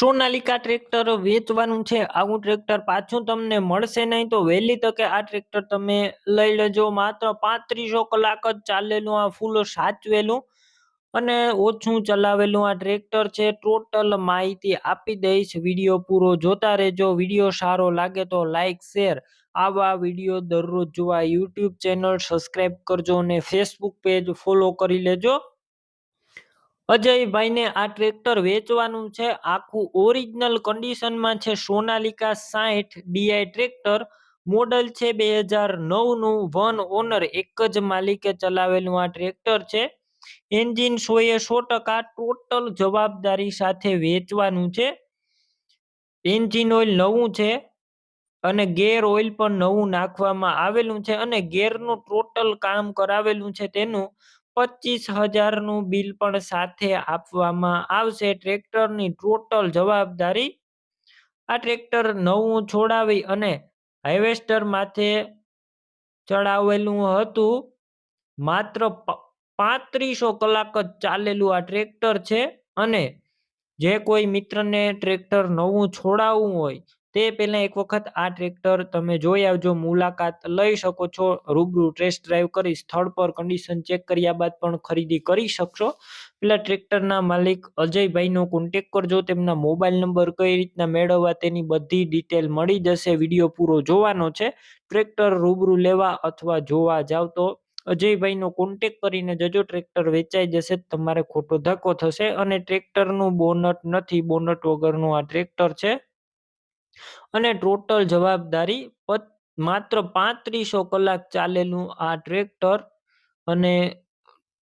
Sonalika tractor વેચવાનું છે. આવું ટ્રેક્ટર પાછું તમને મળશે નહીં તો વહેલી તકે આ ટ્રેક્ટર તમે લઈ લેજો. માત્ર પાંત્રીસો કલાક જ ચાલેલું આ ફૂલ સાચવેલું અને ઓછું ચલાવેલું આ ટ્રેક્ટર છે. ટોટલ માહિતી આપી દઈશ. વીડિયો પૂરો જોતા રહેજો. વીડિયો સારો લાગે તો લાઇક શેર આવા વીડિયો દરરોજ જોવા યુટ્યુબ ચેનલ સબસ્ક્રાઈબ કરજો અને ફેસબુક પેજ ફોલો કરી લેજો. અજયભાઈને આ ટ્રેક્ટર વેચવાનું છે. આખું ઓરિજિનલ કન્ડિશનમાં છે સોનાલિકા સાઠ ડીઆઈ ટ્રેક્ટર. મોડલ છે બે હજાર નવનું. વન ઓનર એક જ માલિકે ચલાવેલું આ ટ્રેક્ટર છે. એન્જિન સોએ સો ટકા ટોટલ જવાબદારી સાથે વેચવાનું છે. એન્જિન ઓઇલ નવું છે અને ગેર ઓઇલ પણ નવું નાખવામાં આવેલું છે અને ગેરનું ટોટલ કામ કરાવેલું છે તેનું પચીસ હજારનું બિલ પણ સાથે આપવામાં આવશે. ટ્રેક્ટરની ટોટલ જવાબદારી આ ટ્રેક્ટર નવું છોડાવી અને હાઇવેસ્ટર માથે ચડાવેલું હતું. માત્ર પાંત્રીસો કલાક જ ચાલેલું આ ટ્રેક્ટર છે અને જે કોઈ મિત્રને ટ્રેક્ટર નવું છોડાવવું હોય તે પહેલાં એક વખત આ ટ્રેક્ટર તમે જોઈ આવજો, મુલાકાત લઈ શકો છો, રૂબરૂ ટેસ્ટ ડ્રાઈવ કરી સ્થળ પર કન્ડિશન ચેક કર્યા બાદ પણ ખરીદી કરી શકશો. પેલા ટ્રેક્ટરના માલિક અજયભાઈનો કોન્ટેક કરજો, તેમના મોબાઈલ નંબર કઈ રીતના મેળવવા તેની બધી ડિટેલ મળી જશે વીડિયો પૂરો જોવાનો છે. ટ્રેક્ટર રૂબરૂ લેવા અથવા જોવા જાવ તો અજયભાઈનો કોન્ટેક કરીને જજો, ટ્રેક્ટર વેચાઈ જશે તમારે ખોટો ધક્કો થશે અને ટ્રેક્ટરનું બોનટ નથી બોનટ વગરનું આ ટ્રેક્ટર છે. અને ટોટલ જવાબદારી માત્ર પાંત્રીસો કલાક ચાલેલું આ ટ્રેક્ટર અને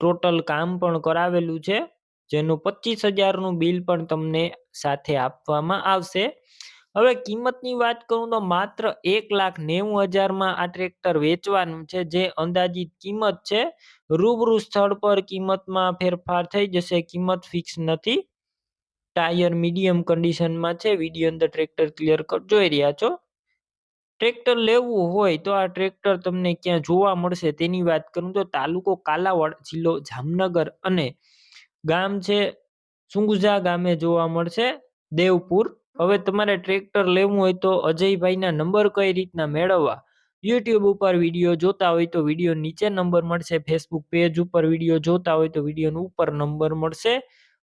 ટોટલ કામ પણ કરાવેલું છે, જેનું પચીસ હજારનું બિલ પણ તમને સાથે આપવામાં આવશે. હવે કિંમતની વાત કરું તો માત્ર એક લાખ નેવું હજારમાં આ ટ્રેક્ટર વેચવાનું છે, જે અંદાજિત કિંમત છે. રૂબરૂ સ્થળ પર કિંમતમાં ફેરફાર થઈ જશે, કિંમત ફિક્સ નથી. ટાયર મીડિયમ કન્ડિશનમાં છે વીડિયો અંદર ટ્રેક્ટર ક્લિયર જોઈ રહ્યા છો? ટ્રેક્ટર લેવું હોય તો આ ટ્રેક્ટર તમને ક્યાં જોવા મળશે તેની વાત કરું તો તાલુકો કાલાવડ, જિલ્લો જામનગર અને ગામ છે સુંગુજા ગામે જોવા મળશે, દેવપુર. હવે તમારે ટ્રેક્ટર લેવું હોય તો અજયભાઈના નંબર કઈ રીતના મેળવવા? યુટ્યુબ ઉપર વીડિયો જોતા હોય તો વીડિયો નીચે નંબર મળશે, ફેસબુક પેજ ઉપર વીડિયો જોતા હોય તો વિડીયોનો ઉપર નંબર મળશે.